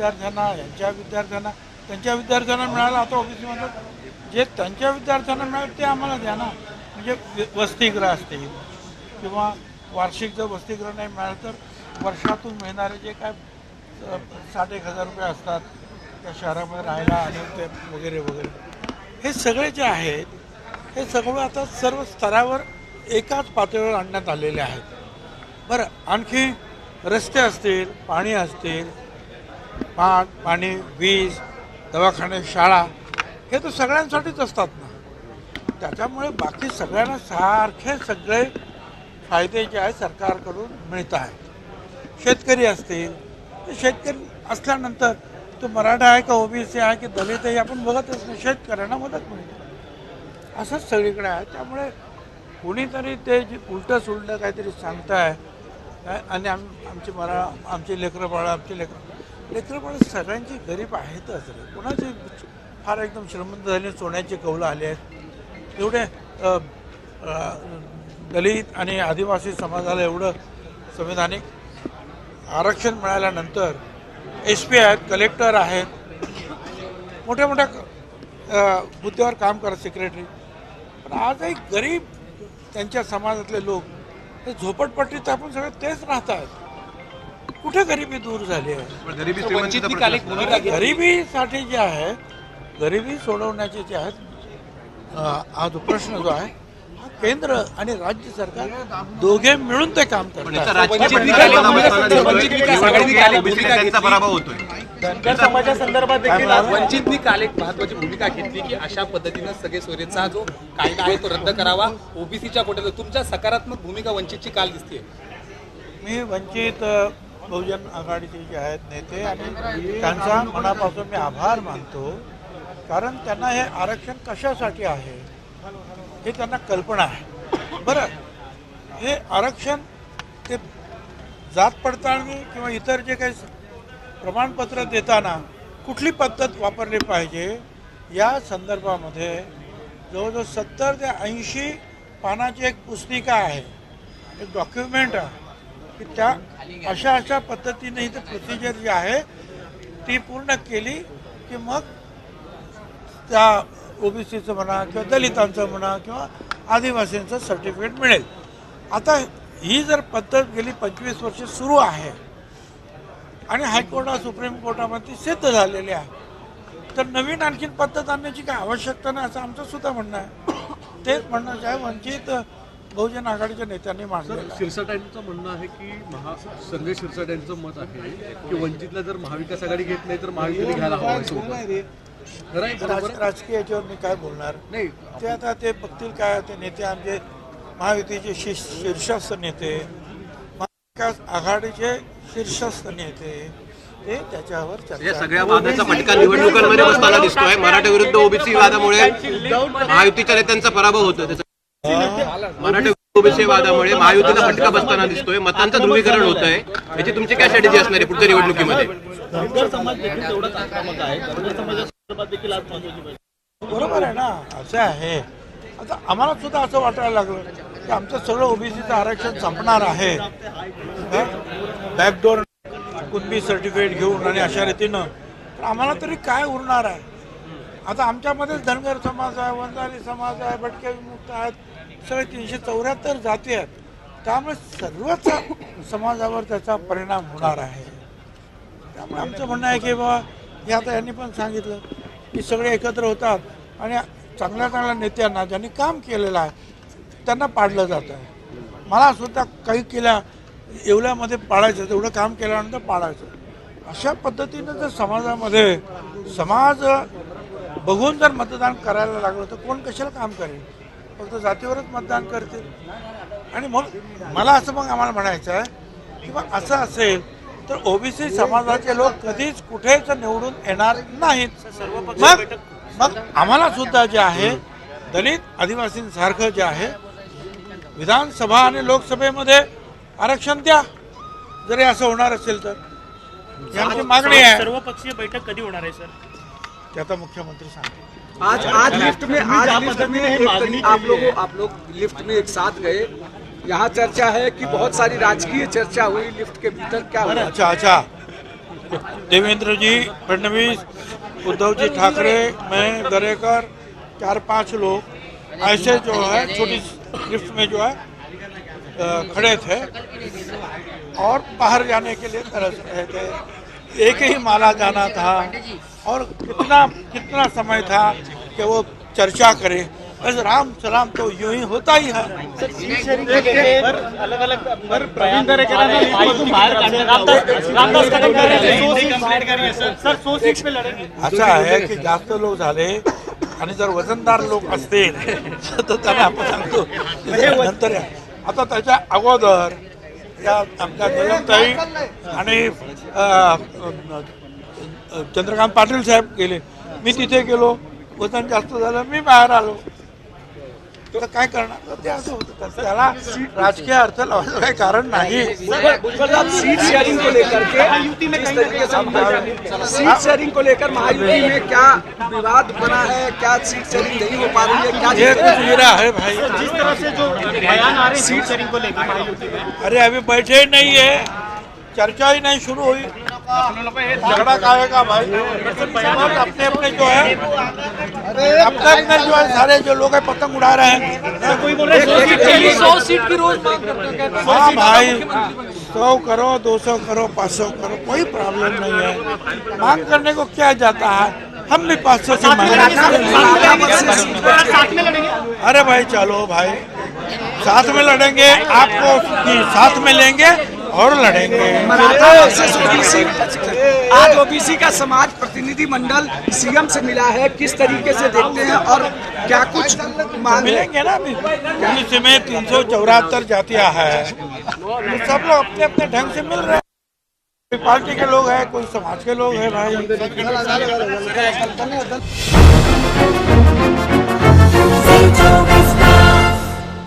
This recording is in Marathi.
विद्यार्थ्यांना यांच्या विद्यार्थ्यांना त्यांच्या विद्यार्थ्यांना मिळालं. आता ओबीसी म्हणतात जे त्यांच्या विद्यार्थ्यांना मिळालं ते आम्हाला द्या ना. म्हणजे वि- वसतिगृह असतील किंवा वार्षिक जर वसतिगृह नाही मिळालं तर वर्षातून मिळणारे जे काय अ, साठ एक हजार रुपये असतात त्या शहरामध्ये राहायला आणि ते वगैरे वगैरे. हे सगळे जे आहेत हे सगळं आता सर्व स्तरावर एकाच पातळीवर आणण्यात आलेले आहेत. बरं आणखी रस्ते असतील पाणी असतील पा पाणी वीज दवाखाने शाळा हे तर सगळ्यांसाठीच असतात ना. त्याच्यामुळे बाकी सगळ्यांना सारखे सगळे फायदे जे आहे सरकारकडून मिळत आहेत. शेतकरी असतील ते शेतकरी असल्यानंतर तो मराठा आहे का ओबीसी आहे की दलित आहे आपण बघतच नाही शेतकऱ्यांना मदत मिळते. असंच सगळीकडे आहे. त्यामुळे कुणीतरी ते जे उलटं सुलटं काहीतरी सांगताय आणि आम आमची मरा आमची लेकरं बाळा आमची लेकरं लेकरं सगळ्यांची गरीब आहेतच रे. कोणाची फार एकदम श्रीमंत झाली सोन्याची कौलं आली आहेत. एवढे दलित आणि आदिवासी समाजाला एवढं संविधानिक आरक्षण मिळाल्यानंतर एस पी आहेत कलेक्टर आहेत. मोठ्या मोठ्या मुद्द्यावर काम करत सेक्रेटरी पण आजही गरीब त्यांच्या समाजातले लोक ते झोपटपट्टीत आपण सगळे तेच राहत आहेत कुठे गरिबी दूर झाली आहे? गरिबी श्रीमंतीचा वंचितनी काल एक प्रश्न भूमिका घेतली. गरिबीसाठी जे आहे गरिबी सोडवण्याचे जे आहेत अ, हा जो प्रश्न जो आहे हा केंद्र आणि राज्य सरकार दोघे मिळून ते काम पण करतात वंचित विकास आघाडी- दिसतोय. वंचित विकास आघाडीने काल एक ओबीसी भूमिका त्यांचा घेतली. पराभव होतोय धनगर समाजासंदर्भात देखील आज वंचितनी काल एक महत्वाची भूमिका घेतली की अशा पद्धतीनं सगळे सोयरेचा जो कायदा आहे तो रद्द करावा. ओबीसीच्या कोट्यात तुमच्या सकारात्मक भूमिका वंचितची काल दिसते मी वंचित अ, बहुजन आघाडीचे जे आहेत नेते आणि त्यांचा मनापासून मी आभार मानतो. कारण त्यांना हे आरक्षण कशासाठी आहे हे त्यांना कल्पना आहे. बरं हे आरक्षण ते जात पडताळणी किंवा इतर जे काही प्रमाणपत्र देताना कुठली पद्धत वापरली पाहिजे या संदर्भामध्ये जवळजवळ सत्तर ते ऐंशी पानाची एक पुस्तिका आहे. एक डॉक्युमेंट आहे. की त्या अशा अशा पद्धतीने इथं प्रोसिजर जी आहे ती पूर्ण केली की मग त्या ओबीसीचं म्हणा किंवा दलितांचं म्हणा किंवा आदिवासींचं सर्टिफिकेट मिळेल. आता ही जर पद्धत गेली पंचवीस वर्ष सुरू आहे आणि हायकोर्टात सुप्रीम कोर्टामध्ये सिद्ध झालेली आहे तर नवीन आणखीन पद्धत आणण्याची काय आवश्यकता नाही असं आमचं सुद्धा म्हणणं आहे. तेच म्हणणं आहे वंचित बहुजन आघाडीच्या नेत्यांनी मांडलेलं आहे. शिरसाटांचं म्हणणं आहे की महा संजय शिरसाटांचं मत आहे की वंचितला जर महाविकास आघाडी घेत नाही तर महायुतीने घ्यायला हवं राजकीय याच्यावर मी काय बोलणार? नाही ते आता ते बघतील काय ते नेते आमचे महायुतीचे शीर्ष शीर्षस्थ नेते महाविकास आघाडीचे शीर्षस्थ नेते ते त्याच्यावर या सगळ्या वादाचा फटका निवडणुकांमध्ये बसताना दिसतोय. मराठा विरुद्ध ओबीसी वादामुळे महायुतीच्या नेत्यांचा पराभव होतो त्याचा मराठा ओबीसी वादामुळे महायुतीला फटका बसताना दिसतोय मतांचं ध्रुवीकरण होत आहे याची तुमची काय स्ट्रॅटेजी असणार आहे पुढच्या निवडणुकीमध्ये? बरोबर आहे ना? असं आहे. आता आम्हाला सुद्धा असं वाटायला लागलं की आमचं सगळं ओबीसीचं आरक्षण संपणार आहे. बॅकडोर कुणबी सर्टिफिकेट घेऊन आणि अशा रीतीनं. तर आम्हाला तरी काय उरणार आहे? आता आमच्यामध्येच धनगर समाज आहे वंजारी समाज आहे भटके विमुक्त आहेत. साडेतीनशे तीनशे चौऱ्याहत्तर जाती आहेत. त्यामुळे सर्वच समाजावर त्याचा परिणाम होणार आहे. त्यामुळे आमचं म्हणणं आहे की बाबा हे आता यांनी पण सांगितलं की सगळे एकत्र होतात आणि चांगल्या चांगल्या नेत्यांना ज्यांनी काम केलेलं आहे त्यांना पाडलं जातं आहे. मला सुद्धा काही केल्या एवढ्यामध्ये पाळायचं तेवढं काम केल्यानंतर पाळायचं अशा पद्धतीनं जर समाजामध्ये समाज बघून जर मतदान करायला लागलं तर कोण कशाला काम करेल? फक्त जातीवरच मतदान करतील. आणि म्हणून मला असं मग आम्हाला म्हणायचं आहे की मग असं असेल तर ओबीसी समाजाचे लोक कधीच कुठेच निवडून येणार नाहीत. मग मग आम्हाला सुद्धा जे आहे दलित आदिवासींसारखं जे आहे विधानसभा आणि लोकसभेमध्ये आरक्षण द्या. जरी असं होणार असेल तर. ही मागणी आहे. सर्वपक्षीय बैठक कधी होणार आहे सर? ते आता मुख्यमंत्री सांगतील आज आज लिफ्ट में आज लिफ्ट में एक आप लोगों आप लोग लिफ्ट में एक साथ गए। यहाँ चर्चा है कि बहुत सारी राजकीय चर्चा हुई लिफ्ट के भीतर क्या हुआ। अच्छा अच्छा। देवेंद्र जी फडणवीस उद्धव जी ठाकरे मैं दरेकर चार पाँच लोग ऐसे जो है छोटी लिफ्ट में जो है खड़े थे और बाहर जाने के लिए तरस रहे थे। एक ही माला जाना था। और कितना कितना समय था कि वो चर्चा करे। बस राम सलाम तो यूं ही होता ही है। अलग अलग प्रवीण दरेकरांना महायुतीतून बाहेर काढलं. रामदास रामदास कदम कह रहे हैं, सौ सीट- सर सौ सीट पे लढेंगे असं आहे की जास्त लोक झाले आणि जर वजनदार लोक असतील तर त्यांना आपण सांगतो नंतर या. आता त्याच्या अगोदर या आमच्या निलमताई आणि चंद्रकांत पाटील साहेब गेले. मी तिथे गेलो. वजन जास्त झालं मी बाहेर आलो. तर काय करणार? तर ते असं होतं. तर त्याला राजकीय अर्थ लावायचं काही कारण नाही. सीट शेयरिंग को लेकर के किस तरीके से महायुति- सीट शेयरिंग को लेकर महायुति में क्या विवाद बना है? क्या सीट शेयरिंग नहीं हो पा रही है? क्या ये कुछ गिरा है भाई। जिस तरह से जो बयान आ रहे सीट शेयरिंग को लेकर महायुति में। अरे अभी बैठे ही नहीं है। चर्चा ही नहीं शुरू हुई। झगड़ा का भाई? अपने अपने जो है। अपने अपने जो है सारे जो लोग हैं पतंग उड़ा रहे हैं। कोई बोल रहे हैं सौ सीट सीट की रोज मांग करते हैं हाँ भाई सौ करो दो सौ करो पाँच सौ करो कोई प्रॉब्लम नहीं है। मांग करने को क्या जाता है? हम भी पाँच सौ में अरे भाई चलो भाई। साथ में लड़ेंगे आपको साथ में लेंगे और लड़ेंगे। मराठा वर्सेस ओबीसी आज ओबीसी का समाज प्रतिनिधि मंडल सीएम से मिला है। किस तरीके से देखते हैं और क्या कुछ मिलेंगे ना अभी। पुलिस में तीन सौ चौरातर जातिया है। सब लोग अपने अपने ढंग से मिल रहे हैं। कोई पार्टी के लोग हैं कोई समाज के लोग हैं भाई।